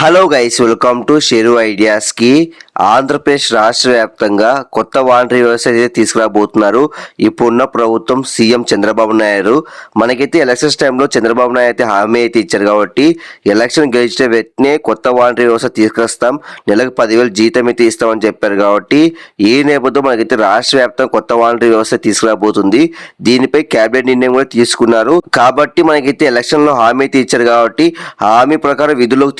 Hello guys welcome to షెరు ఐడియాస్కి. ఆంధ్రప్రదేశ్ రాష్ట్ర వ్యాప్తంగా కొత్త వాంటరీ వ్యవస్థ అయితే తీసుకురాబోతున్నారు. ఇప్పుడున్న ప్రభుత్వం సీఎం చంద్రబాబు నాయుడు. మనకైతే ఎలక్షన్స్ టైంలో చంద్రబాబు నాయుడు అయితే హామీ అయితే ఇచ్చారు కాబట్టి ఎలక్షన్ గెలిచిన వెంటనే కొత్త వాంటరీ వ్యవస్థ తీసుకొస్తాం నెలకు పదివేలు జీతం అయితే ఇస్తామని చెప్పారు కాబట్టి ఈ నేపథ్యంలో మనకైతే రాష్ట్ర వ్యాప్తంగా కొత్త వాంటరీ వ్యవస్థ తీసుకురాబోతుంది. దీనిపై కేబినెట్ నిర్ణయం కూడా తీసుకున్నారు. కాబట్టి మనకైతే ఎలక్షన్లో హామీ అయితే ఇచ్చారు కాబట్టి హామీ ప్రకారం విధుల్లోకి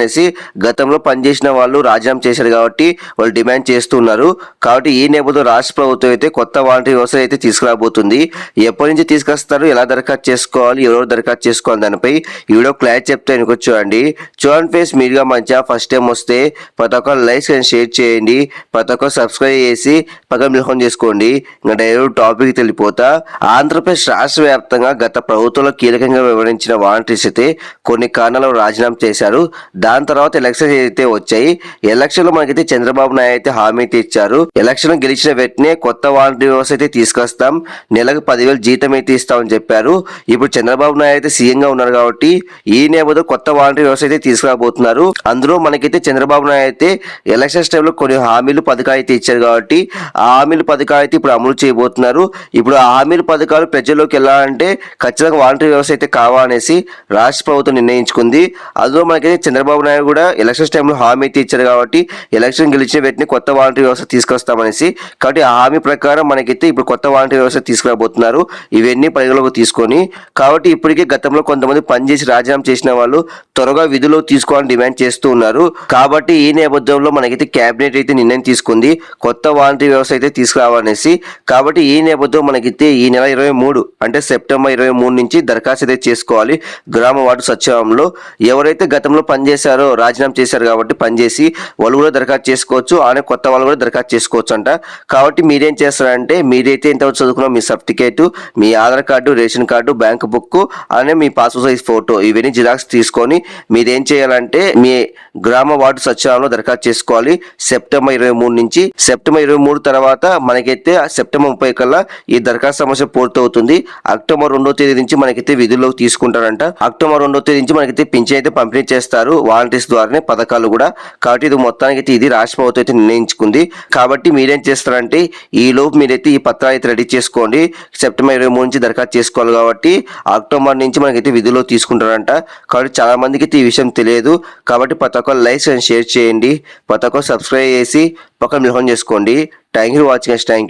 అనేసి గతంలో పనిచేసిన వాళ్ళు రాజీనామా చేశారు కాబట్టి వాళ్ళు డిమాండ్ చేస్తున్నారు. కాబట్టి ఈ నేపథ్యంలో రాష్ట్ర ప్రభుత్వం అయితే కొత్త వాలంటీర్ వ్యవస్థ అయితే తీసుకురాబోతుంది. ఎప్పటి నుంచి తీసుకొస్తారు? ఎలా దరఖాస్తు చేసుకోవాలి? ఎవరెవరు దరఖాస్తు చేసుకోవాలి? దానిపై ఈ వీడియో క్లారిటీ చెప్తే వెనుక చూడండి. చూడండి ఫేస్ మీరుగా మంచిగా ఫస్ట్ టైం వస్తే ప్రతి ఒక్కరు లైక్స్ అండ్ షేర్ చేయండి. ప్రతి ఒక్కరు సబ్స్క్రైబ్ చేసి పక్కన మిలకం చేసుకోండి. ఇంకా డైరెక్ట్ టాపిక్ తెలిపోతా. ఆంధ్రప్రదేశ్ రాష్ట్ర వ్యాప్తంగా గత ప్రభుత్వంలో కీలకంగా వివరించిన వాలంటీర్స్ అయితే కొన్ని కారణాలు రాజీనామా చేశారు. దాని తర్వాత ఎలక్షన్స్ అయితే వచ్చాయి ఎలక్షన్లో మనకైతే చంద్రబాబు నాయుడు అయితే హామీ అయితే ఇచ్చారు. ఎలక్షన్ గెలిచిన వెంటనే కొత్త వాలంటీర్ వ్యవస్థ అయితే తీసుకొస్తాం. నెలకు పదివేలు జీతం అయితే ఇస్తామని చెప్పారు. ఇప్పుడు చంద్రబాబు నాయుడు అయితే సీఎం గా ఉన్నారు కాబట్టి ఈ నేపథ్యంలో కొత్త వాలంటీర్ వ్యవస్థ అయితే తీసుకురాబోతున్నారు. అందులో మనకైతే చంద్రబాబు నాయుడు అయితే ఎలక్షన్స్ టైంలో కొన్ని హామీలు పథకాలు అయితే ఇచ్చారు కాబట్టి ఆ హామీలు పథకాలు అయితే ఇప్పుడు అమలు చేయబోతున్నారు. ఇప్పుడు ఆ హామీల పథకాలు ప్రజల్లోకి వెళ్ళాలంటే ఖచ్చితంగా వాలంటీర్ వ్యవస్థ అయితే కావాలనేసి రాష్ట్ర ప్రభుత్వం నిర్ణయించుకుంది. అందులో మనకైతే చంద్రబాబు నాయుడు కూడా ఎలక్షన్స్ టైంలో హామీ అయితే ఇచ్చారు కాబట్టి ఎలక్షన్ గెలిచిన వ్యక్తిని కొత్త వాలంటీర్ వ్యవస్థ తీసుకొస్తామనేసి కాబట్టి ఆ హామీ ప్రకారం మనకైతే ఇప్పుడు కొత్త వాలంటీర్ వ్యవస్థ తీసుకురాబోతున్నారు. ఇవన్నీ పరిగణలోకి తీసుకొని కాబట్టి ఇప్పటికే గతంలో కొంతమంది పనిచేసి రాజీనామా చేసిన వాళ్ళు త్వరగా విధులు తీసుకోవాలని డిమాండ్ చేస్తూ ఉన్నారు. కాబట్టి ఈ నేపథ్యంలో మనకైతే కేబినెట్ అయితే నిర్ణయం తీసుకుంది. కొత్త వాలంటీర్ వ్యవస్థ అయితే తీసుకురావాలనేసి కాబట్టి ఈ నేపథ్యం మనకైతే ఈ నెల ఇరవై మూడు అంటే సెప్టెంబర్ ఇరవై మూడు నుంచి దరఖాస్తు అయితే చేసుకోవాలి గ్రామ వార్డు సచివాలయంలో. ఎవరైతే గతంలో పనిచేశారో రాజీనామా చేశారు కాబట్టి పనిచేసి వాళ్ళు కూడా దరఖాస్తు చేసుకోవచ్చు అలానే కొత్త వాళ్ళు కూడా దరఖాస్తు చేసుకోవచ్చు అంట. కాబట్టి మీరేం చేస్తారంటే మీరైతే ఎంతవరకు చదువుకున్నా మీ సర్టిఫికేట్ మీ Aadhaar card ration card bank book అలానే మీ పాస్పోర్ట్ సైజ్ ఫోటో ఇవన్నీ జిరాక్స్ తీసుకొని మీరేం చేయాలంటే మీ గ్రామ వార్డు సచివాలయంలో దరఖాస్తు చేసుకోవాలి. సెప్టెంబర్ ఇరవై మూడు నుంచి సెప్టెంబర్ ఇరవై మూడు తర్వాత మనకైతే సెప్టెంబర్ ముప్పై కల్లా ఈ దరఖాస్తు సమస్య పూర్తవుతుంది. అక్టోబర్ రెండో తేదీ నుంచి మనకైతే విధుల్లోకి తీసుకుంటారంట. అక్టోబర్ రెండో తేదీ నుంచి మనకైతే పింఛన్ అయితే పంపిణీ చేస్తారు. వాలంటీర్స్ ద్వారానే పథకాలు కూడా కాబట్టి ఇది మొత్తానికి అయితే ఇది రాష్ట్ర ప్రభుత్వం అయితే నిర్ణయించుకుంది. కాబట్టి మీరేం చేస్తారంటే ఈ లోపు మీరైతే ఈ పత్రాలు అయితే రెడీ చేసుకోండి. సెప్టెంబర్ ఇరవై మూడు నుంచి దరఖాస్తు చేసుకోవాలి కాబట్టి అక్టోబర్ నుంచి మనకైతే విధుల్లో తీసుకుంటారంట. కాబట్టి చాలా మందికి అయితే ఈ విషయం తెలియదు. కాబట్టి ప్రతి ఒక్కరు లైక్స్ అండ్ షేర్ చేయండి. ప్రతి ఒక్కరు సబ్స్క్రైబ్ చేసి పక్కన మిలహం చేసుకోండి. Thank you watching thank you